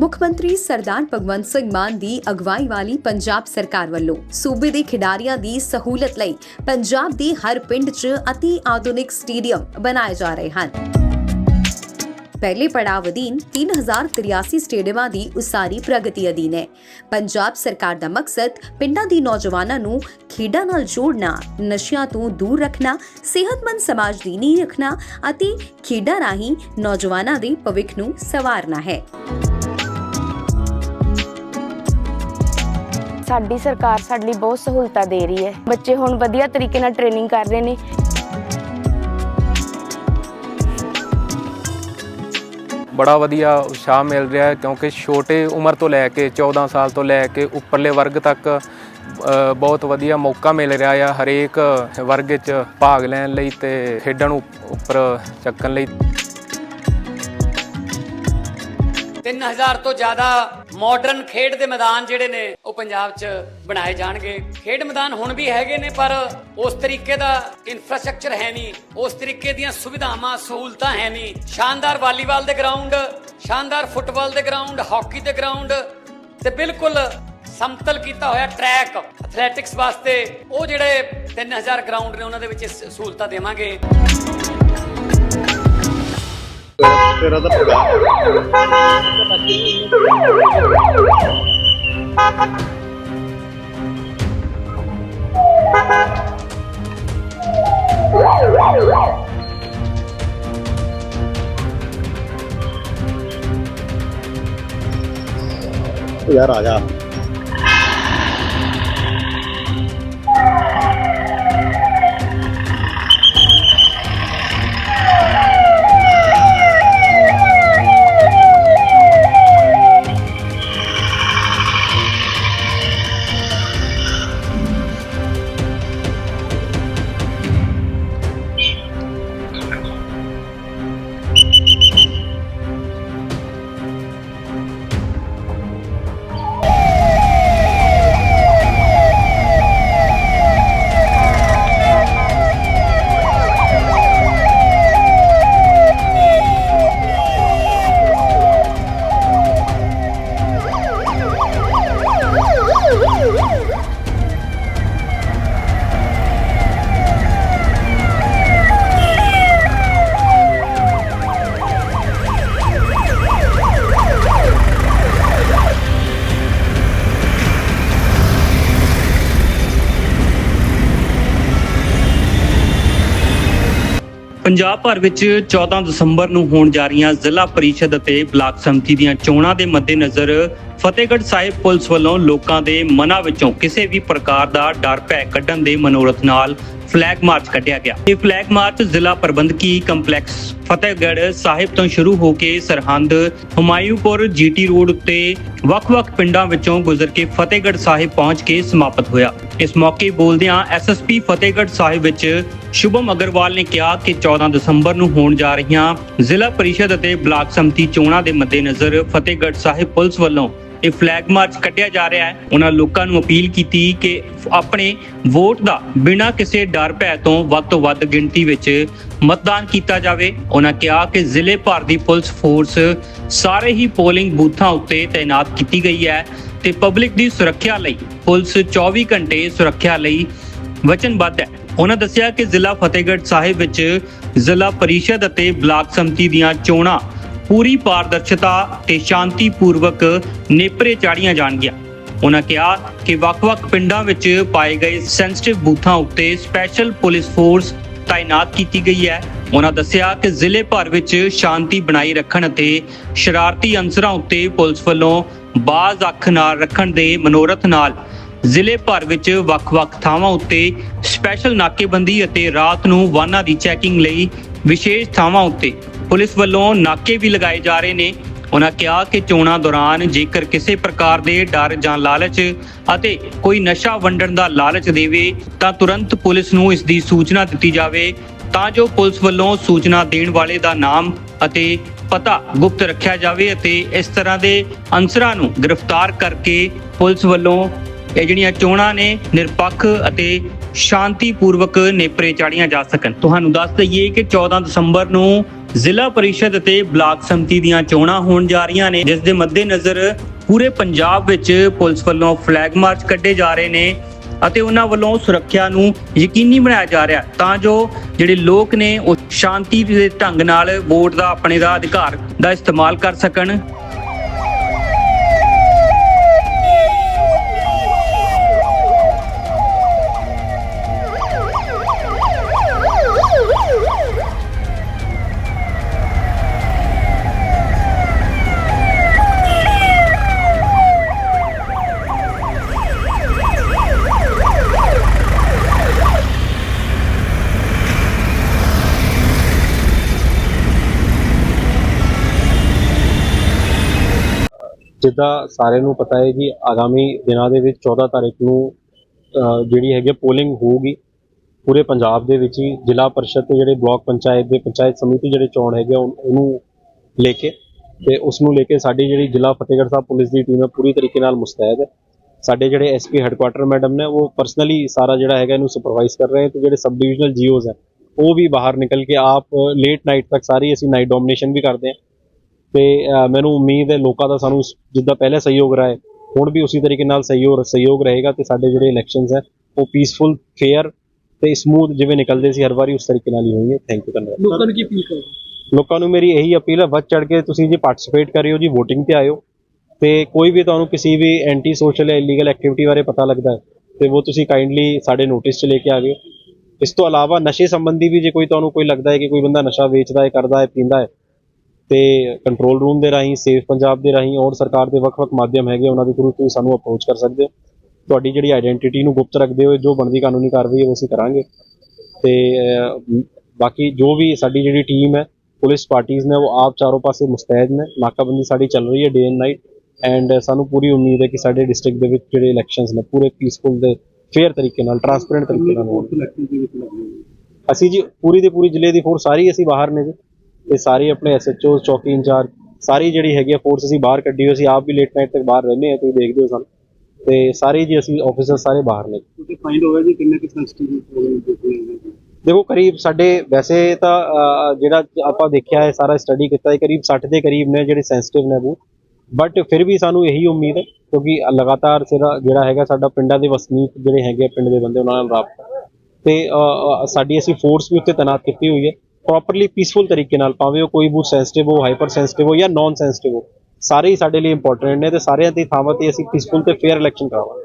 ਮੁੱਖ ਮੰਤਰੀ ਸਰਦਾਰ ਭਗਵੰਤ ਸਿੰਘ ਮਾਨ ਦੀ ਅਗਵਾਈ ਵਾਲੀ ਪੰਜਾਬ ਸਰਕਾਰ ਵੱਲੋਂ ਸੂਬੇ ਦੇ ਖਿਡਾਰੀਆਂ ਦੀ ਸਹੂਲਤ ਲਈ ਪੰਜਾਬ ਦੇ ਹਰ ਪਿੰਡ 'ਚ ਅਤੀ ਆਧੁਨਿਕ ਸਟੇਡੀਅਮ ਬਣਾਏ ਜਾ ਰਹੇ ਹਨ। ਪਹਿਲੇ ਪੜਾਅ ਅਧੀਨ 3083 ਸਟੇਡੀਅਮਾਂ ਦੀ ਉਸਾਰੀ ਪ੍ਰਗਤੀ ਅਧੀਨ ਹੈ। ਪੰਜਾਬ ਸਰਕਾਰ ਦਾ ਮਕਸਦ ਪਿੰਡਾਂ ਦੀ ਨੌਜਵਾਨਾਂ ਨੂੰ ਖੇਡਾਂ ਨਾਲ ਜੋੜਨਾ, ਨਸ਼ਿਆਂ ਤੋਂ ਦੂਰ ਰੱਖਣਾ, ਸਿਹਤਮੰਦ ਸਮਾਜ ਦੀ ਨੀਂਹ ਰੱਖਣਾ ਅਤੇ ਖੇਡਾਂ ਰਾਹੀਂ ਨੌਜਵਾਨਾਂ ਦੇ ਭਵਿੱਖ ਨੂੰ ਸਵਾਰਨਾ ਹੈ। ਸਾਡੀ ਸਰਕਾਰ ਸਾਡੇ ਲਈ ਬਹੁਤ ਸਹੂਲਤਾਂ ਦੇ ਰਹੀ ਹੈ। ਬੱਚੇ ਹੁਣ ਵਧੀਆ ਤਰੀਕੇ ਨਾਲ ਟ੍ਰੇਨਿੰਗ ਕਰ ਰਹੇ ਨੇ। ਬੜਾ ਵਧੀਆ ਉਤਸ਼ਾਹ ਮਿਲ ਰਿਹਾ ਹੈ ਕਿਉਂਕਿ ਛੋਟੇ ਉਮਰ ਤੋਂ ਲੈ ਕੇ 14 ਸਾਲ ਤੋਂ ਲੈ ਕੇ ਉੱਪਰਲੇ ਵਰਗ ਤੱਕ ਬਹੁਤ ਵਧੀਆ ਮੌਕਾ ਮਿਲ ਰਿਹਾ ਆ ਹਰੇਕ ਵਰਗ ਵਿੱਚ ਭਾਗ ਲੈਣ ਲਈ ਤੇ ਖੇਡਾਂ ਨੂੰ ਉੱਪਰ ਚੱਕਣ ਲਈ। 3000 ਤੋਂ ਜ਼ਿਆਦਾ ਮਾਡਰਨ ਖੇਡ ਦੇ ਮੈਦਾਨ ਜਿਹੜੇ ਨੇ, ਉਹ ਪੰਜਾਬ 'ਚ ਬਣਾਏ ਜਾਣਗੇ। ਖੇਡ ਮੈਦਾਨ ਹੁਣ ਵੀ ਹੈਗੇ ਨੇ, ਪਰ ਉਸ ਤਰੀਕੇ ਦਾ ਇਨਫਰਾਸਟ੍ਰਕਚਰ ਹੈ ਨਹੀਂ। ਉਸ ਤਰੀਕੇ ਦੀਆਂ ਸੁਵਿਧਾਵਾਂ, ਸਹੂਲਤਾਂ ਹੈ ਨਹੀਂ। ਸ਼ਾਨਦਾਰ ਵਾਲੀਬਾਲ ਦੇ ਗਰਾਊਂਡ ਸ਼ਾਨਦਾਰ ਫੁੱਟਬਾਲ ਦੇ ਗਰਾਊਂਡ ਹਾਕੀ ਦੇ ਗਰਾਊਂਡ ਤੇ ਬਿਲਕੁਲ ਸਮਤਲ ਕੀਤਾ ਹੋਇਆ ਟਰੈਕ ਐਥਲੈਟਿਕਸ ਵਾਸਤੇ। ਉਹ ਜਿਹੜੇ 3000 ਗਰਾਊਂਡ ਨੇ, ਉਹਨਾਂ ਦੇ ਵਿੱਚ ਸਹੂਲਤਾਂ ਦੇਵਾਂਗੇ। ਤੇਰਾ ਤਾਂ ਪੂਰਾ ਯਾਰ ਪੰਜਾਬ ਭਰ ਵਿੱਚ 14 ਦਸੰਬਰ ਨੂੰ ਹੋਣ ਜਾ ਰਹੀਆਂ ਜ਼ਿਲ੍ਹਾ ਪਰਿਸ਼ਦ ਅਤੇ ਬਲਾਕ ਸੰਮਤੀ ਦੀਆਂ ਚੋਣਾਂ ਦੇ ਮੱਦੇਨਜ਼ਰ ਫਤਿਹਗੜ੍ਹ ਸਾਹਿਬ ਪੁਲਿਸ ਵੱਲੋਂ ਲੋਕਾਂ ਦੇ ਮਨਾਂ ਵਿੱਚੋਂ ਕਿਸੇ ਵੀ ਪ੍ਰਕਾਰ ਦਾ ਡਰ ਭੈ ਕੱਢਣ ਦੇ ਮਨੋਰਥ ਨਾਲ ਫਲੈਗ ਮਾਰਚ ਕੱਢਿਆ ਗਿਆ। ਇਹ ਫਲੈਗ ਮਾਰਚ ਜ਼ਿਲ੍ਹਾ ਪ੍ਰਬੰਧਕੀ ਕੰਪਲੈਕਸ ਫਤਿਹਗੜ੍ਹ ਸਾਹਿਬ ਤੋਂ ਸ਼ੁਰੂ ਹੋ ਕੇ ਸਰਹੰਦ, ਹੁਮਾਯੂਪੁਰ, ਜੀਟੀ ਰੋਡ ਉੱਤੇ ਵੱਖ-ਵੱਖ ਪਿੰਡਾਂ ਵਿੱਚੋਂ ਗੁਜ਼ਰ ਕੇ ਫਤਿਹਗੜ੍ਹ ਸਾਹਿਬ ਪਹੁੰਚ ਕੇ ਸਮਾਪਤ ਹੋਇਆ। ਇਸ ਮੌਕੇ ਬੋਲਦਿਆਂ ਐਸਐਸਪੀ ਫਤਿਹਗੜ੍ਹ ਸਾਹਿਬ ਵਿੱਚ ਸ਼ੁਭਮ ਅਗਰਵਾਲ ਨੇ ਕਿਹਾ ਕਿ 14 ਦਸੰਬਰ ਨੂੰ ਹੋਣ ਜਾ ਰਹੀਆਂ ਜ਼ਿਲ੍ਹਾ ਪਰਿਸ਼ਦ ਅਤੇ ਬਲਾਕ ਸੰਮਤੀ ਚੋਣਾਂ ਦੇ ਮੱਦੇਨਜ਼ਰ ਫਤਿਹਗੜ੍ਹ ਸਾਹਿਬ ਪੁਲਿਸ ਵੱਲੋਂ ਇਹ ਫਲੈਗ ਮਾਰਚ ਕੱਢਿਆ ਜਾ ਰਿਹਾ ਹੈ। ਉਹਨਾਂ ਲੋਕਾਂ ਨੂੰ ਅਪੀਲ ਕੀਤੀ ਕਿ ਆਪਣੇ ਵੋਟ ਦਾ ਬਿਨਾਂ ਕਿਸੇ ਡਰ ਭੈ ਤੋਂ ਵੱਧ ਤੋਂ ਵੱਧ ਗਿਣਤੀ ਵਿੱਚ ਮਤਦਾਨ ਕੀਤਾ ਜਾਵੇ। ਉਹਨਾਂ ਕਿਹਾ ਕਿ ਜ਼ਿਲ੍ਹੇ ਭਰ ਦੀ ਪੁਲਿਸ ਫੋਰਸ ਸਾਰੇ ਹੀ ਪੋਲਿੰਗ ਬੂਥਾਂ ਉੱਤੇ ਤਾਇਨਾਤ ਕੀਤੀ ਗਈ ਹੈ ਤੇ ਪਬਲਿਕ ਦੀ ਸੁਰੱਖਿਆ ਲਈ ਪੁਲਿਸ 24 ਘੰਟੇ ਸੁਰੱਖਿਆ ਲਈ ਵਚਨਬੱਧ ਹੈ। ਉਹਨਾਂ ਦੱਸਿਆ ਕਿ ਜ਼ਿਲ੍ਹਾ ਫਤਿਹਗੜ੍ਹ ਸਾਹਿਬ ਵਿੱਚ ਜ਼ਿਲ੍ਹਾ ਪਰਿਸ਼ਦ ਅਤੇ ਬਲਾਕ ਸੰਮਤੀ ਦੀਆਂ ਚੋਣਾਂ ਪੂਰੀ ਪਾਰਦਰਸ਼ਤਾ ਤੇ ਸ਼ਾਂਤੀਪੂਰਵਕ ਨੇਪਰੇ ਚਾੜੀਆਂ ਜਾਣਗੀਆਂ। ਉਹਨਾਂ ਕਿਹਾ ਕਿ ਵੱਖ-ਵੱਖ ਪਿੰਡਾਂ ਵਿੱਚ ਪਾਏ ਗਏ ਸੈਂਸਿਟਿਵ ਬੂਥਾਂ ਉੱਤੇ ਸਪੈਸ਼ਲ ਪੁਲਿਸ ਫੋਰਸ ਤਾਇਨਾਤ ਕੀਤੀ ਗਈ ਹੈ। ਉਹਨਾਂ ਦੱਸਿਆ ਕਿ ਜ਼ਿਲ੍ਹੇ ਭਰ ਵਿੱਚ ਸ਼ਾਂਤੀ ਬਣਾਈ ਰੱਖਣ ਅਤੇ ਸ਼ਰਾਰਤੀ ਅਨਸਰਾਂ ਉੱਤੇ ਪੁਲਿਸ ਵੱਲੋਂ ਬਾਜ਼ ਅੱਖ ਨਾਲ ਰੱਖਣ ਦੇ ਮਨੋਰਥ ਨਾਲ ਜ਼ਿਲ੍ਹੇ ਭਰ ਵਿੱਚ ਵੱਖ-ਵੱਖ ਥਾਵਾਂ ਉੱਤੇ ਸਪੈਸ਼ਲ ਨਾਕੇਬੰਦੀ ਅਤੇ ਰਾਤ ਨੂੰ ਵਾਹਨਾਂ ਦੀ ਚੈਕਿੰਗ ਲਈ ਵਿਸ਼ੇਸ਼ ਥਾਵਾਂ ਉੱਤੇ ਪੁਲਿਸ ਵੱਲੋਂ ਨਾਕੇ ਵੀ ਲਗਾਏ ਜਾ ਰਹੇ ਨੇ। ਉਹਨਾਂ ਕਿਹਾ ਕਿ ਚੋਣਾਂ ਦੌਰਾਨ ਜੇਕਰ ਕਿਸੇ ਪ੍ਰਕਾਰ ਦੇ ਡਰ ਜਾਂ ਲਾਲਚ ਅਤੇ ਕੋਈ ਨਸ਼ਾ ਵੰਡਣ ਦਾ ਲਾਲਚ ਦੇਵੇ, ਤਾਂ ਤੁਰੰਤ ਪੁਲਿਸ ਨੂੰ ਇਸ ਦੀ ਸੂਚਨਾ ਦਿੱਤੀ ਜਾਵੇ। ਤਾਂ ਜੋ ਪੁਲਿਸ ਵੱਲੋਂ ਸੂਚਨਾ ਦੇਣ ਵਾਲੇ ਦਾ ਨਾਮ ਅਤੇ ਪਤਾ ਗੁਪਤ ਰੱਖਿਆ ਜਾਵੇ ਅਤੇ ਇਸ ਤਰ੍ਹਾਂ ਦੇ ਅਨਸਰਾਂ ਨੂੰ ਗ੍ਰਿਫਤਾਰ ਕਰਕੇ ਪੁਲਿਸ ਵੱਲੋਂ ਇਹ ਜਿਹੜੀਆਂ ਚੋਣਾਂ ਨੇ ਨਿਰਪੱਖ ਅਤੇ ਸ਼ਾਂਤੀਪੂਰਵਕ ਨੇਪਰੇ ਚਾੜੀਆਂ ਜਾ ਸਕਣ। ਤੁਹਾਨੂੰ ਦੱਸ ਦਈਏ ਕਿ 14 ਦਸੰਬਰ ਨੂੰ ਜ਼ਿਲ੍ਹਾ ਪਰਿਸ਼ਦ ਅਤੇ ਬਲਾਕ ਸੰਮਤੀ ਦੀਆਂ ਚੋਣਾਂ ਹੋਣ ਜਾ ਰਹੀਆਂ ਨੇ, ਜਿਸ ਦੇ ਮੱਦੇਨਜ਼ਰ ਪੂਰੇ ਪੰਜਾਬ ਵਿੱਚ ਪੁਲਿਸ ਵੱਲੋਂ ਫਲੈਗ ਮਾਰਚ ਕੱਢੇ ਜਾ ਰਹੇ ਨੇ ਅਤੇ ਉਹਨਾਂ ਵੱਲੋਂ ਸੁਰੱਖਿਆ ਨੂੰ ਯਕੀਨੀ ਬਣਾਇਆ ਜਾ ਰਿਹਾ ਤਾਂ ਜੋ ਜਿਹੜੇ ਲੋਕ ਨੇ ਉਹ ਸ਼ਾਂਤੀ ਦੇ ਢੰਗ ਨਾਲ ਵੋਟ ਦਾ, ਆਪਣੇ ਦਾ ਅਧਿਕਾਰ ਦਾ ਇਸਤੇਮਾਲ ਕਰ ਸਕਣ। ਜਿੱਦਾਂ ਸਾਰਿਆਂ ਨੂੰ ਪਤਾ ਹੈ ਕਿ ਆਗਾਮੀ ਦਿਨਾਂ ਦੇ ਵਿੱਚ 14 ਤਾਰੀਖ ਨੂੰ ਜਿਹੜੀ ਹੈਗੀ ਪੋਲਿੰਗ ਹੋਊਗੀ। ਪੂਰੇ ਪੰਜਾਬ ਦੇ ਵਿੱਚ ਹੀ ਜ਼ਿਲ੍ਹਾ ਪਰਿਸ਼ਦ ਤੇ ਜਿਹੜੇ ਬਲਾਕ ਪੰਚਾਇਤ ਦੇ ਪੰਚਾਇਤ ਸਮਿਤੀ ਜਿਹੜੇ ਚੋਣ ਹੈਗੇ ਆ, ਉਹ- ਉਹਨੂੰ ਲੈ ਕੇ ਤੇ ਉਸ ਨੂੰ ਲੈ ਕੇ ਸਾਡੀ ਜਿਹੜੀ ਜ਼ਿਲ੍ਹਾ ਫਤਿਹਗੜ੍ਹ ਸਾਹਿਬ ਪੁਲਿਸ ਦੀ ਟੀਮ ਹੈ ਪੂਰੀ ਤਰੀਕੇ ਨਾਲ ਮੁਸਤੈਦ ਹੈ। ਸਾਡੇ ਜਿਹੜੇ ਐਸਪੀ ਹੈੱਡਕੁਆਟਰ ਮੈਡਮ ਨੇ ਉਹ ਪਰਸਨਲੀ ਸਾਰਾ ਜਿਹੜਾ ਹੈਗਾ ਇਹਨੂੰ ਸੁਪਰਵਾਈਜ਼ ਕਰ ਰਹੇ ਹੈ ਤੇ ਜਿਹੜੇ ਸਬ ਡਿਵੀਜ਼ਨਲ ਜੀਓਜ਼ ਹੈ ਉਹ ਵੀ ਬਾਹਰ ਨਿਕਲ ਕੇ ਆਪ ਲੇਟ ਨਾਈਟ ਤੱਕ ਸਾਰੀ ਅਸੀਂ ਨਾਈਟ ਡੋਮੀਨੇਸ਼ਨ ਵੀ ਕਰਦੇ ਹਾਂ। ਤੇ ਮੈਨੂੰ ਉਮੀਦ ਹੈ ਲੋਕਾਂ ਦਾ ਸਾਨੂੰ ਜਿੱਦਾਂ ਪਹਿਲੇ ਸਹਿਯੋਗ ਰਿਹਾ ਹੈ ਹੁਣ ਵੀ ਉਸੇ ਤਰੀਕੇ ਨਾਲ ਸਹਿਯੋਗ ਸਹਿਯੋਗ ਰਹੇਗਾ ਤੇ ਸਾਡੇ ਜਿਹੜੇ ਇਲੈਕਸ਼ਨਸ ਹੈ ਉਹ ਪੀਸਫੁਲ ਫੇਅਰ ਤੇ ਸਮੂਥ ਜਿਵੇਂ ਨਿਕਲਦੇ ਸੀ ਹਰ ਵਾਰੀ ਉਸ ਤਰੀਕੇ ਨਾਲ ਹੀ ਹੋਣਗੇ। ਥੈਂਕ ਯੂ ਧੰਨਵਾਦ। ਲੋਕਾਂ ਨੂੰ ਕੀ ਅਪੀਲ ਕਰੋ ਲੋਕਾਂ ਨੂੰ ਮੇਰੀ ਇਹੀ ਅਪੀਲ ਹੈ ਵੱਧ ਚੜ ਕੇ ਤੁਸੀਂ ਜੇ ਪਾਰਟਿਸਿਪੇਟ ਕਰਿਓ ਜੀ VOTING ਤੇ ਆਇਓ। ਤੇ ਕੋਈ ਵੀ ਤੁਹਾਨੂੰ ਕਿਸੇ ਵੀ ਐਂਟੀ ਸੋਸ਼ਲ ਜਾਂ ਇਲੀਗਲ ਐਕਟੀਵਿਟੀ ਬਾਰੇ ਪਤਾ ਲੱਗਦਾ ਹੈ ਤੇ ਉਹ ਤੁਸੀਂ ਕਾਈਂਡਲੀ ਸਾਡੇ ਨੋਟਿਸ 'ਚ ਲੈ ਕੇ ਆਗੇ ਇਸ ਤੋਂ ਇਲਾਵਾ ਨਸ਼ੇ ਸੰਬੰਧੀ ਵੀ ਜੇ ਕੋਈ ਤੁਹਾਨੂੰ ਕੋਈ ਲੱਗਦਾ ਹੈ ਕਿ ਕੋਈ ਬੰਦਾ ਨਸ਼ਾ ਵੇਚਦਾ ਹੈ ਕਰਦਾ ਹੈ ਪੀਂਦਾ ਹੈ ਤੇ ਕੰਟਰੋਲ ਰੂਮ ਦੇ ਰਾਹੀਂ ਸੇਫ ਪੰਜਾਬ ਦੇ ਰਾਹੀਂ ਔਰ ਸਰਕਾਰ ਦੇ ਵੱਖ-ਵੱਖ ਮਾਧਿਅਮ ਹੈਗੇ ਉਹਨਾਂ ਦੇ ਥਰੂ ਤੁਸੀਂ ਸਾਨੂੰ ਅਪਰੋਚ ਕਰ ਸਕਦੇ ਹੋ। ਤੁਹਾਡੀ ਜਿਹੜੀ ਆਇਡੈਂਟੀਟੀ ਨੂੰ ਗੁਪਤ ਰੱਖਦੇ ਹੋਏ ਜੋ ਬਣਦੀ ਕਾਨੂੰਨੀ ਕਾਰਵਾਈ ਹੈ ਉਹ ਅਸੀਂ ਕਰਾਂਗੇ। ਤੇ ਬਾਕੀ ਜੋ ਵੀ ਸਾਡੀ ਜਿਹੜੀ ਟੀਮ ਹੈ ਪੁਲਿਸ ਪਾਰਟੀਆਂ ਨੇ ਉਹ ਆਪ ਚਾਰੋਂ ਪਾਸੇ ਮੁਸਤੈਦ ਨੇ। ਨਾਕਾਬੰਦੀ ਸਾਡੀ ਚੱਲ ਰਹੀ ਹੈ ਡੇ ਐਂਡ ਨਾਈਟ ਐਂਡ ਸਾਨੂੰ ਪੂਰੀ ਉਮੀਦ ਹੈ ਕਿ ਸਾਡੇ ਡਿਸਟ੍ਰਿਕਟ ਦੇ ਵਿੱਚ ਜਿਹੜੇ ਇਲੈਕਸ਼ਨਸ ਨੇ ਪੂਰੇ ਪੀਸਫੁਲ ਦੇ ਫੇਅਰ ਤਰੀਕੇ ਨਾਲ ਟਰਾਂਸਪੇਰੈਂਟ ਤਰੀਕੇ ਨਾਲ ਹੋਣ ਅਸੀਂ ਜੀ ਪੂਰੀ ਦੀ ਪੂਰੀ ਜ਼ਿਲ੍ਹੇ ਦੀ ਫੋਰਸ ਸਾਰੀ ਅਸੀਂ ਬਾਹਰ ਨੇ ਜੀ। ਇਹ ਸਾਰੇ ਆਪਣੇ ਐਸਐਚਓ ਚੌਕੀ ਇੰਚਾਰਜ ਸਾਰੀ ਜਿਹੜੀ ਹੈਗੀ ਆ ਫੋਰਸ ਅਸੀਂ ਬਾਹਰ ਕੱਢੀ ਹੋਈ ਅਸੀਂ ਆਪ ਵੀ ਲੇਟ ਨਾਈਟ ਤੱਕ ਬਾਹਰ ਰਹਿੰਦੇ ਆ ਤੁਸੀਂ ਦੇਖਦੇ ਹੋ ਸਾਨੂੰ। ਤੇ ਸਾਰੇ ਜੀ ਅਸੀਂ ਆਫੀਸਰ ਸਾਰੇ ਬਾਹਰ ਨੇ। ਕਿਉਂਕਿ ਫਾਈਂਡ ਹੋਇਆ ਜੀ ਕਿੰਨੇ ਕਿ ਸੈਂਸਿਟਿਵ ਦੇਖੋ ਕਰੀਬ ਸਾਡੇ ਵੈਸੇ ਤਾਂ ਜਿਹੜਾ ਆਪਾਂ ਦੇਖਿਆ ਹੈ ਸਾਰਾ ਸਟੱਡੀ ਕੀਤਾ ਹੈ ਕਰੀਬ 60 ਦੇ ਕਰੀਬ ਨੇ ਜਿਹੜੇ ਸੈਂਸਿਟਿਵ ਨੇ ਉਹ ਬਟ ਫਿਰ ਵੀ ਸਾਨੂੰ ਇਹੀ ਉਮੀਦ ਹੈ ਕਿਉਂਕਿ ਲਗਾਤਾਰ ਜਿਹੜਾ ਹੈਗਾ ਸਾਡਾ ਪਿੰਡਾਂ ਦੇ ਵਸਨੀਕ ਜਿਹੜੇ ਹੈਗੇ ਪਿੰਡ ਦੇ ਬੰਦੇ ਉਹਨਾਂ ਨਾਲ ਰਾਬਤਾ। ਤੇ ਸਾਡੀ ਅਸੀਂ ਫੋਰਸ ਵੀ ਉੱਤੇ ਤੈਨਾਤ ਕੀਤੀ ਹੋਈ ਹੈ। ਪ੍ਰੋਪਰਲੀ ਪੀਸਫੁਲ ਤਰੀਕੇ ਨਾਲ ਭਾਵੇਂ ਉਹ ਕੋਈ ਬੂਥ ਸੈਂਸਿਟਿਵ ਹੋ ਹਾਈਪਰ ਸੈਂਸਿਟਿਵ ਹੋ ਜਾਂ ਨਾਨ ਸੈਂਸਿਟਿਵ ਹੋ, ਸਾਰੇ ਹੀ ਸਾਡੇ ਲਈ ਇੰਪੋਰਟੈਂਟ ਨੇ ਤੇ ਸਾਰਿਆਂ ਦੀ ਥਾਵਾਂ ਤੇ ਅਸੀਂ ਪੀਸਫੁਲ ਤੇ ਫੇਅਰ ਇਲੈਕਸ਼ਨ ਕਰਾਵਾਂਗੇ।